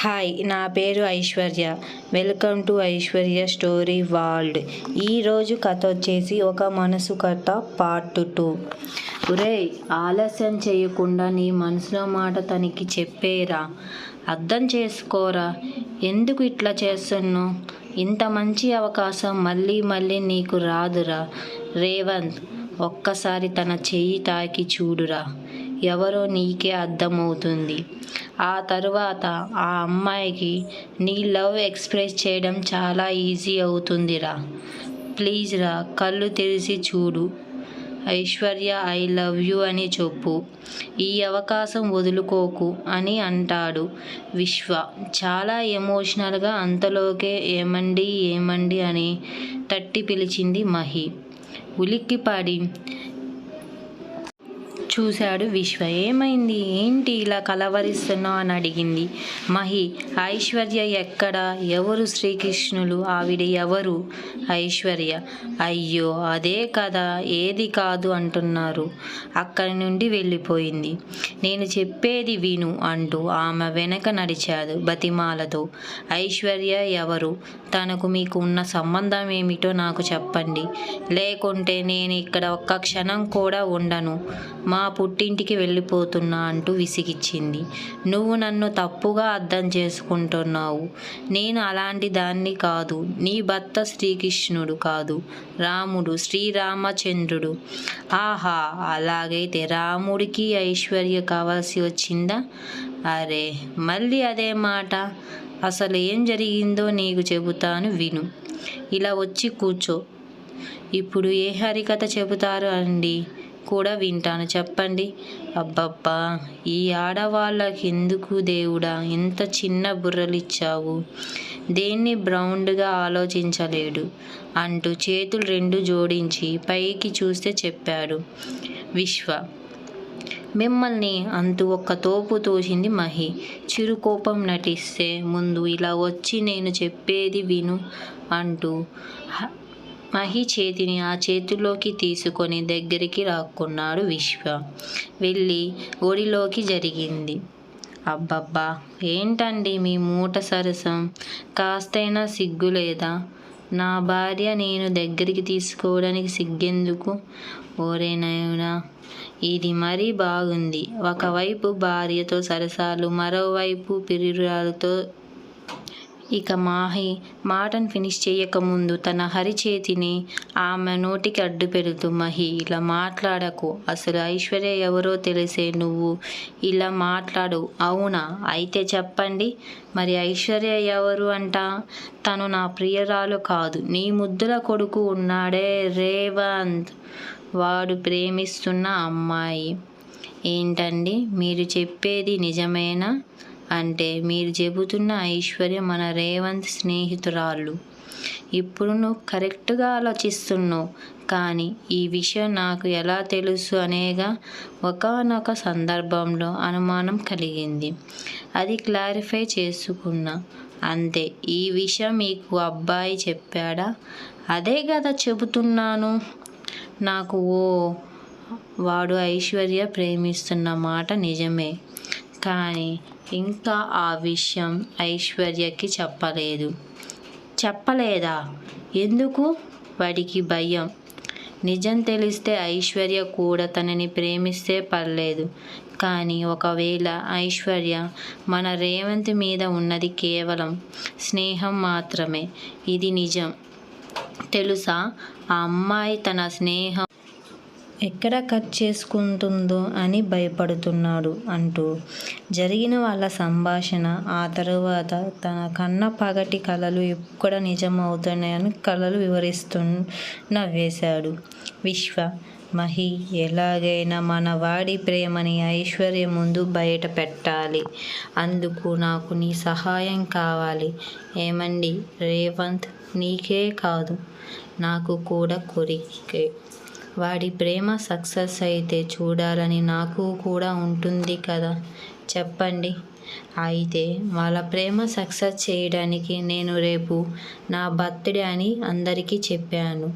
Hi నా పేరు Aishwarya. Welcome to Aishwarya story world ఈరోజు కథ వచ్చేసి ఒక మనసు కథ పార్ట్ టూ ఒరేయ్ ఆలస్యం చేయకుండా నీ మనసులో మాట తనకి చెప్పేరా? అర్థం చేసుకోరా? ఎందుకు ఇట్లా చేస్తున్నావు? ఇంత మంచి అవకాశం మళ్ళీ మళ్ళీ నీకు రాదురా. రేవంత్ ఒక్కసారి తన చెయ్యి తాకి చూడురా. ఎవరో నీకే అర్థమవుతుంది. ఆ తరువాత ఆ అమ్మాయికి నీ లవ్ ఎక్స్ప్రెస్ చేయడం చాలా ఈజీ అవుతుందిరా. ప్లీజ్ రా కళ్ళు తెరిచి చూడు. ఐశ్వర్య ఐ లవ్ యూ అని చెప్పు. ఈ అవకాశం వదులుకోకు అని అంటాడు విశ్వ. చాలా ఎమోషనల్గా అంతలోకే ఏమండి ఏమండి అని తట్టి పిలిచింది మహి. ఉలిక్కిపడి చూశాడు విశ్వ. ఏమైంది? ఏంటి ఇలా కలవరిస్తున్నావు అని అడిగింది. మహి ఐశ్వర్య ఎక్కడ? ఎవరు శ్రీకృష్ణులు? ఆవిడ ఎవరు? ఐశ్వర్య. అయ్యో అదే కదా ఏది కాదు అంటున్నారు. అక్కడి నుండి వెళ్ళిపోయింది. నేను చెప్పేది విను అంటూ ఆమె వెనక నడిచాడు బతిమాలతో. ఐశ్వర్య ఎవరు? తనకు మీకు ఉన్న సంబంధం ఏమిటో నాకు చెప్పండి. లేకుంటే నేను ఇక్కడ ఒక్క క్షణం కూడా ఉండను. మా పుట్టింటికి వెళ్ళిపోతున్నా అంటూ విసిగిచ్చింది. నువ్వు నన్ను తప్పుగా అర్థం చేసుకుంటున్నావు. నేను అలాంటి దాన్ని కాదు. నీ భర్త శ్రీకృష్ణుడు కాదు. రాముడు శ్రీరామచంద్రుడు. ఆహా అలాగైతే రాముడికి ఐశ్వర్య కావాల్సి వచ్చిందా? అరే మళ్ళీ అదే మాట. అసలు ఏం జరిగిందో నీకు చెబుతాను విను. ఇలా వచ్చి కూర్చో. ఇప్పుడు ఏ హరికథ చెబుతారు అండి? కూడా వింటాను. చెప్పండి. అబ్బబ్బా ఈ ఆడవాళ్ళకి ఎందుకు దేవుడా? ఇంత చిన్న బుర్రలిచ్చావు. దేన్ని బ్రౌండ్గా ఆలోచించలేడు. అంటూ చేతులు రెండు జోడించి పైకి చూస్తే చెప్పాడు. విశ్వ మిమ్మల్ని అంటూ ఒక్క తోపు తోసింది మహి. చిరుకోపం నటిస్తే ముందు ఇలా వచ్చి నేను చెప్పేది విను అంటూ హ- మహి చేతిని ఆ చేతిలోకి తీసుకొని దగ్గరికి రాక్కున్నాడు విశ్వ. వెళ్ళి ఒడిలోకి జరిగింది. అబ్బబ్బా! ఏంటండి మీ మూట సరసం? కాస్తైనా సిగ్గు లేదా? నా భార్య నేను దగ్గరికి తీసుకోవడానికి సిగ్గెందుకు? ఓరేనైనా ఇది మరీ బాగుంది. ఒకవైపు భార్యతో సరసాలు మరోవైపు పిరిరాలతో ఇక మాహి మాటను ఫినిష్ చేయకముందు తన హరి చేతిని ఆమె నోటికి అడ్డు పెడుతూ మహి ఇలా మాట్లాడకు. అసలు ఐశ్వర్య ఎవరో తెలిసే నువ్వు ఇలా మాట్లాడు. అవునా? అయితే చెప్పండి. మరి ఐశ్వర్య ఎవరు అంట? తను నా ప్రియరాలు కాదు. నీ ముద్దుల కొడుకు ఉన్నాడే రేవంత్. వాడు ప్రేమిస్తున్న అమ్మాయి. ఏంటండి? మీరు చెప్పేది నిజమేనా? అంటే మీరు చెబుతున్న ఐశ్వర్య మన రేవంత్ స్నేహితురాళ్ళు ఇప్పుడు నువ్వు కరెక్ట్గా ఆలోచిస్తున్నావు. కానీ ఈ విషయం నాకు ఎలా తెలుసు అనేగా ఒకానొక సందర్భంలో అనుమానం కలిగింది. అది క్లారిఫై చేసుకున్నా. అంతే ఈ విషయం మీకు అబ్బాయి చెప్పాడా? అదే కదా చెబుతున్నాను. నాకు ఓ వాడు ఐశ్వర్య ప్రేమిస్తున్న మాట నిజమే. కానీ ఇంకా ఆ విషయం ఐశ్వర్యకి చెప్పలేదు. చెప్పలేదా? ఎందుకు? వాడికి భయం. నిజం తెలిస్తే ఐశ్వర్య కూడా తనని ప్రేమిస్తే పర్లేదు. కానీ ఒకవేళ ఐశ్వర్య మన రేవంత్ మీద ఉన్నది కేవలం స్నేహం మాత్రమే. ఇది నిజం. తెలుసా? ఆ అమ్మాయి తన స్నేహం ఎక్కడ కట్ చేసుకుంటుందో అని భయపడుతున్నాడు అంటూ. జరిగిన వాళ్ళ సంభాషణ ఆ తరువాత తన కన్న పగటి కళలు ఎక్కడ నిజమవుతున్నాయని కళలు వివరిస్తున్న నవ్వేశాడు విశ్వ మహి ఎలాగైనా మన వాడి ప్రేమని ఐశ్వర్య ముందు బయట పెట్టాలి. అందుకు నాకు నీ సహాయం కావాలి. ఏమండి రేవంత్ నీకే కాదు నాకు కూడా కోరికే. వాడి ప్రేమ సక్సెస్ అయితే చూడాలని నాకు కూడా ఉంటుంది కదా. చెప్పండి. అయితే వాళ్ళ ప్రేమ సక్సెస్ చేయడానికి నేను రేపు నా బర్త్డే అని అందరికీ చెప్పాను.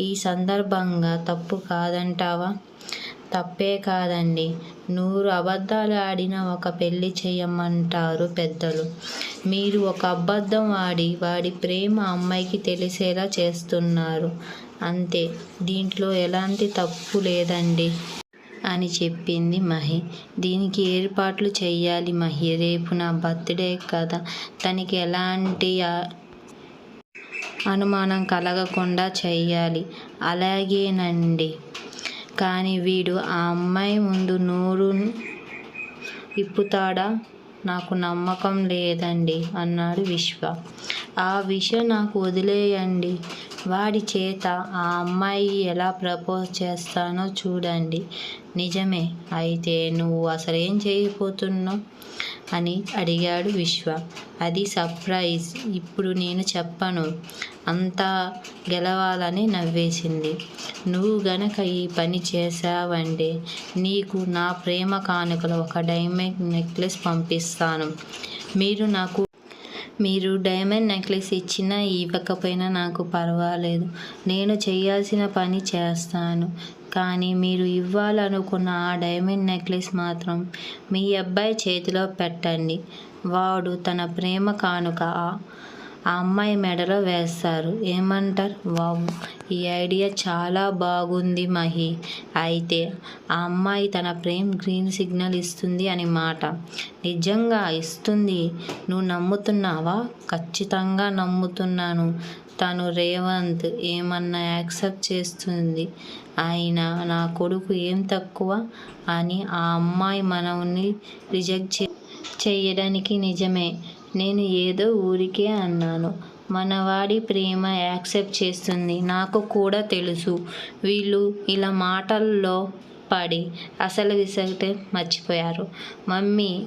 ఈ సందర్భంగా తప్పు కాదంటావా? తప్పే కాదండి. నూరు అబద్ధాలు ఆడిన ఒక పెళ్ళి చేయమంటారు పెద్దలు. మీరు ఒక అబద్ధం ఆడి వాడి ప్రేమ అమ్మాయికి తెలిసేలా చేస్తున్నారు. అంతే. దీంట్లో ఎలాంటి తప్పు లేదండి అని చెప్పింది మహి. దీనికి ఏర్పాట్లు చెయ్యాలి మహి. రేపు నా బర్త్డే కదా. తనకి ఎలాంటి అనుమానం కలగకుండా చెయ్యాలి. అలాగేనండి. కానీ వీడు ఆ అమ్మాయి ముందు నోరు ఇప్పుతాడా నాకు నమ్మకం లేదండి అన్నాడు విశ్వ. ఆ విషయం నాకు వదిలేయండి. వాడి చేత ఆ అమ్మాయి ఎలా ప్రపోజ్ చేస్తానో చూడండి. నిజమే అయితే నువ్వు అసలు ఏం చేయబోతున్నావు? అని అడిగాడు విశ్వ. అది సర్ప్రైజ్ ఇప్పుడు నేను చెప్పను. అంతా గెలవాలని నవ్వేసింది. నువ్వు గనక ఈ పని చేశావంటే నీకు నా ప్రేమ కానుకలు ఒక డైమండ్ నెక్లెస్ పంపిస్తాను. మీరు నాకు మీరు డైమండ్ నెక్లెస్ ఇచ్చినా ఇవ్వకపోయినా నాకు పర్వాలేదు. నేను చేయాల్సిన పని చేస్తాను. కానీ మీరు ఇవ్వాలనుకున్న ఆ డైమండ్ నెక్లెస్ మాత్రం మీ అబ్బాయి చేతిలో పెట్టండి. వాడు తన ప్రేమ కానుక. ఆ- అమ్మాయి మెడలో వేస్తారు. ఏమంటారు? వావ్ ఈ ఐడియా చాలా బాగుంది మహి. అయితే ఆ అమ్మాయి తన ప్రేమ్ గ్రీన్ సిగ్నల్ ఇస్తుంది అని మాట. నిజంగా ఇస్తుంది. నువ్వు నమ్ముతున్నావా? ఖచ్చితంగా నమ్ముతున్నాను. తను రేవంత్ ఏమన్నా యాక్సెప్ట్ చేస్తుంది? అయినా నా కొడుకు ఏం తక్కువ అని ఆ అమ్మాయి మనల్ని రిజెక్ట్ చే చేయడానికి నిజమే. నేను ఏదో ఊరికే అన్నాను. మనవాడి ప్రేమ యాక్సెప్ట్ చేస్తుంది. నాకు కూడా తెలుసు. వీళ్ళు ఇలా మాటల్లో పడి అసలు విసగటే మర్చిపోయారు. మమ్మీ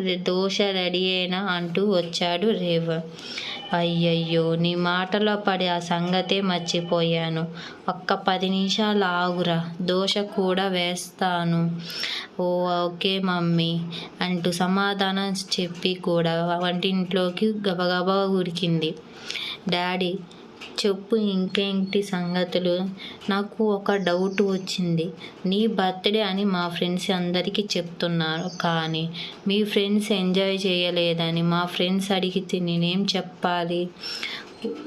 దోశ రెడీ అయినా అంటూ వచ్చాడు రేవ. అయ్యయ్యో నీ మాటలో పడి ఆ సంగతే మర్చిపోయాను. ఒక్క పది నిమిషాలు ఆగురా దోశ కూడా వేస్తాను. ఓ ఓకే మమ్మీ అంటూ సమాధానం చెప్పి కూడా వంటింట్లోకి గబగబా ఉరికింది. డాడీ చెప్పు ఇంకేంటి సంగతులు? నాకు ఒక డౌట్ వచ్చింది. నీ బర్త్డే అని మా ఫ్రెండ్స్ అందరికీ చెప్తున్నారు. కానీ మీ ఫ్రెండ్స్ ఎంజాయ్ చేయలేదని మా ఫ్రెండ్స్ అడిగితే నేనేం చెప్పాలి?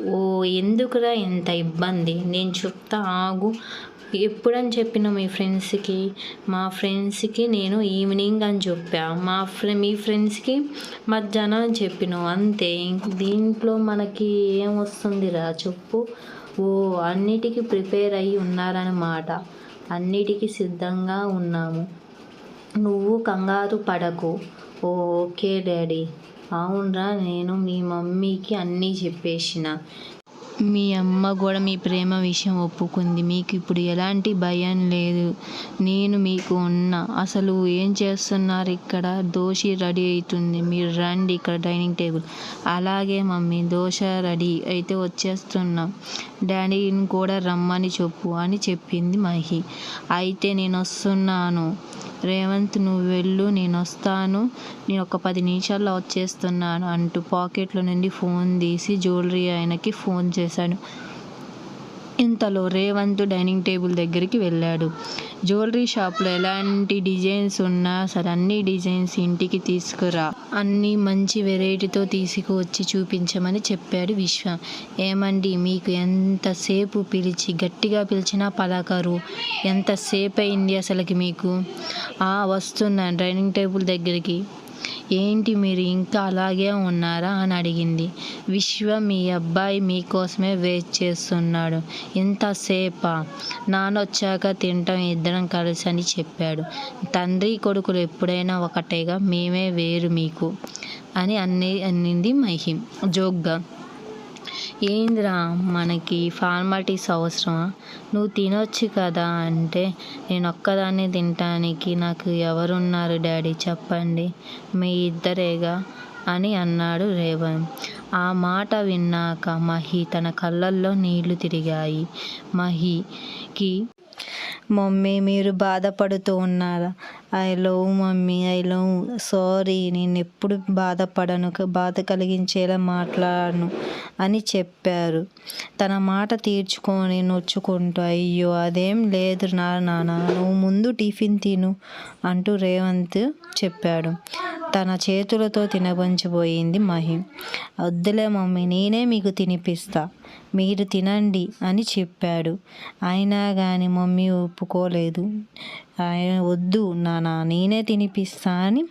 ఓ ఎందుకురా ఇంత ఇబ్బంది? నేను చెప్తా ఆగు. ఎప్పుడని చెప్పిన మీ ఫ్రెండ్స్కి మా ఫ్రెండ్స్కి నేను ఈవినింగ్ అని చెప్పా. మా ఫ్రె మీ ఫ్రెండ్స్కి మధ్యాహ్నం అని చెప్పినావు అంతే. దీంట్లో మనకి ఏం వస్తుందిరా చెప్పు. ఓ అన్నిటికీ ప్రిపేర్ అయ్యి ఉన్నారన్నమాట అన్నిటికీ సిద్ధంగా ఉన్నాము. నువ్వు కంగారు పడకు. Oh okay daddy. అవునరా నేను మీ మమ్మీకి అన్నీ చెప్పేసిన. మీ అమ్మ కూడా మీ ప్రేమ విషయం ఒప్పుకుంది. మీకు ఇప్పుడు ఎలాంటి భయం లేదు. నేను మీకు ఉన్నా. అసలు ఏం చేస్తున్నారు ఇక్కడ? దోశ రెడీ అవుతుంది మీరు రండి ఇక్కడ డైనింగ్ టేబుల్. అలాగే మమ్మీ దోశ రెడీ అయితే వచ్చేస్తున్నాం. డాడీని కూడా రమ్మని చెప్పు అని చెప్పింది మహి. అయితే నేను వస్తున్నాను. రేవంత్ నువ్వు వెళ్ళు. నేను వస్తాను. నేను ఒక పది నిమిషాల్లో వచ్చేస్తున్నాను అంటూ పాకెట్లో నుండి ఫోన్ తీసి జ్యువెలరీ ఆయనకి ఫోన్ చేశాడు. ఇంతలో రేవంత్ డైనింగ్ టేబుల్ దగ్గరికి వెళ్ళాడు. జ్యువెలరీ షాప్లో ఎలాంటి డిజైన్స్ ఉన్నా సరే అన్ని డిజైన్స్ ఇంటికి తీసుకురా. అన్ని మంచి వెరైటీతో తీసుకువచ్చి చూపించమని చెప్పాడు విశ్వ. ఏమండి మీకు ఎంతసేపు పిలిచి గట్టిగా పిలిచినా పలకరు. ఎంతసేపు అయింది అసలుకి మీకు? వస్తున్నాను డైనింగ్ టేబుల్ దగ్గరికి. ఏంటి మీరు ఇంకా అలాగే ఉన్నారా అని అడిగింది. విశ్వ మీ అబ్బాయి మీకోసమే వెయిట్ చేస్తున్నాడు. ఇంతసేపా? నాన్న వచ్చాక తింటాం ఇద్దరం కలిసి అని చెప్పాడు. తండ్రి కొడుకులు ఎప్పుడైనా ఒకటేగా మేమే వేరు మీకు అని అన్ని అన్నింది మహిం. జోక్గా ఏందిరా మనకి ఫార్మాలిటీస్ అవసరమా? నువ్వు తినొచ్చు కదా అంటే నేను ఒక్కదాన్ని తినటానికి నాకు ఎవరున్నారు డాడీ చెప్పండి. మీ ఇద్దరేగా? అని అన్నాడు రేవంత్ ఆ మాట విన్నాక మహి తన కళ్ళల్లో నీళ్ళు తిరిగాయి. మహికి మమ్మీ మీరు బాధపడుతూ ఉన్నారా? I love mummy I love sorry నేను ఎప్పుడు బాధపడను బాధ కలిగించేలా మాట్లాడను అని చెప్పారు. తన మాట తీర్చుకొని నొచ్చుకుంటూ అయ్యో అదేం లేదు నా నాన్న నువ్వు ముందు టిఫిన్ తిను అంటూ రేవంత్ చెప్పాడు. తన చేతులతో తినబంచిపోయింది మహి. వద్దులే మమ్మీ నేనే మీకు తినిపిస్తా. మీరు తినండి అని చెప్పాడు. అయినా కానీ మమ్మీ ఒప్పుకోలేదు. ఆయన వద్దు నానా నేనే తినిపిస్తా అని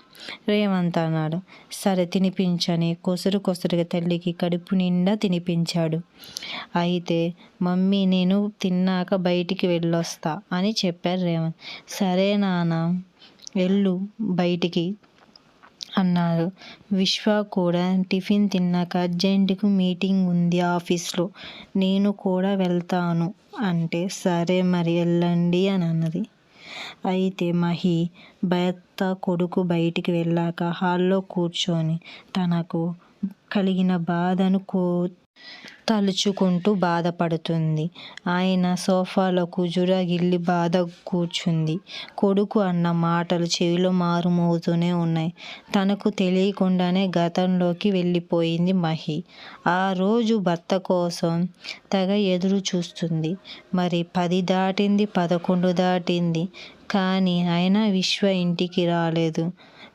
రేవంత్ అన్నాడు. సరే తినిపించని కొసురు కొసురుగా తల్లికి కడుపు నిండా తినిపించాడు. అయితే మమ్మీ నేను తిన్నాక బయటికి వెళ్ళొస్తా అని చెప్పారు రేవంత్. సరే నాన్న వెళ్ళు బయటికి. అన్నారు. విశ్వ కూడా టిఫిన్ తిన్నాక అర్జెంటుకు మీటింగ్ ఉంది ఆఫీస్లో. నేను కూడా వెళ్తాను అంటే సరే మరి వెళ్ళండి అని అన్నది. అయితే మహి భర్త కొడుకు బయటికి వెళ్ళాక హాల్లో కూర్చొని తనకు కలిగిన బాధను కో తలుచుకుంటూ బాధపడుతుంది. ఆయన సోఫాలో కుజురగిల్లి బాధ కూర్చుంది. కొడుకు అన్న మాటలు చెవిలో మారుమోగుతూనే ఉన్నాయి. తనకు తెలియకుండానే గతంలోకి వెళ్ళిపోయింది మహి. ఆ రోజు భర్త కోసం తెగ ఎదురు చూస్తుంది. మరి పది దాటింది పదకొండు దాటింది. కానీ అయినా విశ్వ ఇంటికి రాలేదు.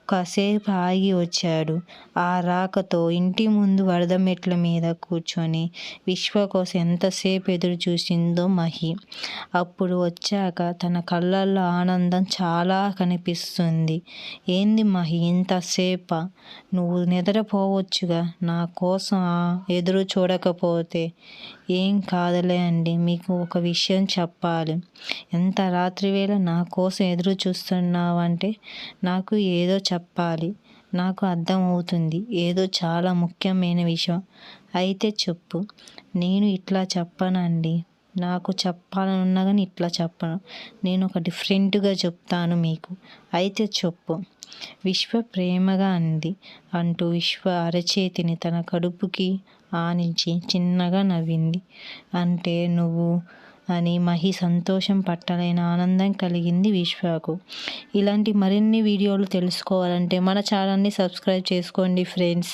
కాసేపు ఆగి వచ్చాడు. ఆ రాకతో ఇంటి ముందు వరద మెట్ల మీద కూర్చొని విశ్వ కోసం ఎంతసేపు ఎదురు చూసిందో మహి. అప్పుడు వచ్చాక తన కళ్ళల్లో ఆనందం చాలా కనిపిస్తుంది. ఏంది మహి ఇంతసేప? నువ్వు నిద్రపోవచ్చుగా. నా కోసం ఎదురు చూడకపోతే ఏం కాదులే అండి మీకు ఒక విషయం చెప్పాలి. ఎంత రాత్రివేళ నా కోసం ఎదురు చూస్తున్నావంటే నాకు ఏదో చెప్పాలి. నాకు అర్థమవుతుంది ఏదో చాలా ముఖ్యమైన విషయం. అయితే చెప్పు. నేను ఇట్లా చెప్పనండి. నాకు చెప్పాలని ఉన్నా కానీ ఇట్లా చెప్పను. నేను ఒక డిఫరెంట్గా చెప్తాను మీకు. అయితే చెప్పు. విశ్వ ప్రేమగా అంది అంటూ విశ్వ అరచేతిని తన కడుపుకి ఆనించి చిన్నగా నవ్వింది. అంటే నువ్వు అని మహి సంతోషం పట్టలేని ఆనందం కలిగింది విశ్వకు. ఇలాంటి మరిన్ని వీడియోలు తెలుసుకోవాలంటే మన ఛానల్ని సబ్స్క్రైబ్ చేసుకోండి ఫ్రెండ్స్.